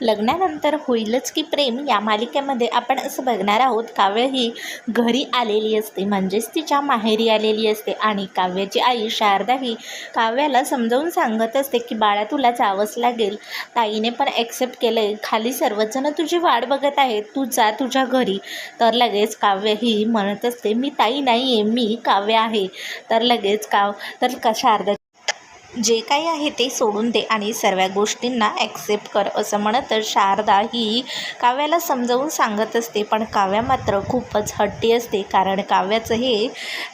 लग्नानंतर होईलच की प्रेम या मालिकेमध्ये आपण असं बघणार आहोत काव्य ही घरी आलेली असते म्हणजेच तिच्या माहेरी आलेली असते आणि काव्याची आई शारदा ही काव्याला समजावून सांगत असते की बाळा तुला जावंच लागेल. ताईने पण ॲक्सेप्ट केलं आहे खाली सर्वजण तुझी वाट बघत आहेत. तू जा तुझ्या घरी. तर लगेच काव्य ही म्हणत असते मी ताई नाही आहे मी काव्य आहे. तर लगेच काव तर का शारदा जे काही आहे ते सोडून दे आणि सर्व गोष्टींना ॲक्सेप्ट कर असं म्हणत शारदा ही काव्याला समजावून सांगत असते. पण काव्या मात्र खूपच हट्टी असते. कारण काव्याचं हे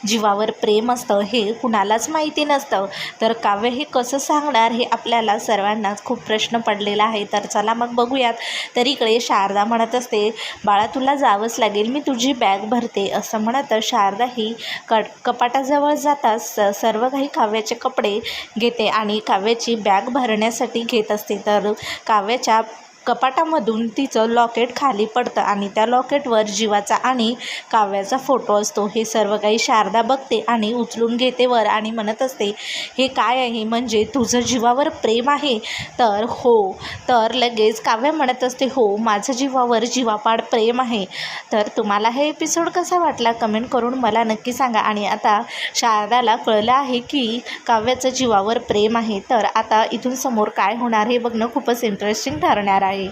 जीवावर प्रेम असतं हे कुणालाच माहिती नसतं. तर काव्य हे कसं सांगणार हे आपल्याला सर्वांनाच खूप प्रश्न पडलेला आहे. तर चला मग बघूयात. तर इकडे शारदा म्हणत असते बाळा तुला जावंच लागेल. मी तुझी बॅग भरते. असं म्हणत शारदा ही क कपाटाजवळ जाताच स- सर्व काही काव्याचे कपडे घे घेते आणि काव्याची बॅग भरण्यासाठी घेत असते. तर काव्याच्या कपाटामधून तिचं लॉकेट खाली पडतं आणि त्या लॉकेटवर जीवाचा आणि काव्याचा फोटो असतो. हे सर्व काही शारदा बघते आणि उचलून घेते वर आणि म्हणत असते हे काय आहे? म्हणजे तुझं जीवावर प्रेम आहे? तर हो तर लगेच काव्य म्हणत असते हो माझं जीवावर जीवापाड प्रेम आहे. तर तुम्हाला हे एपिसोड कसा वाटला कमेंट करून मला नक्की सांगा. आणि आता शारदाला कळलं आहे की काव्याचं जीवावर प्रेम आहे. तर आता इथून समोर काय होणार हे बघणं खूपच इंटरेस्टिंग ठरणार आहे.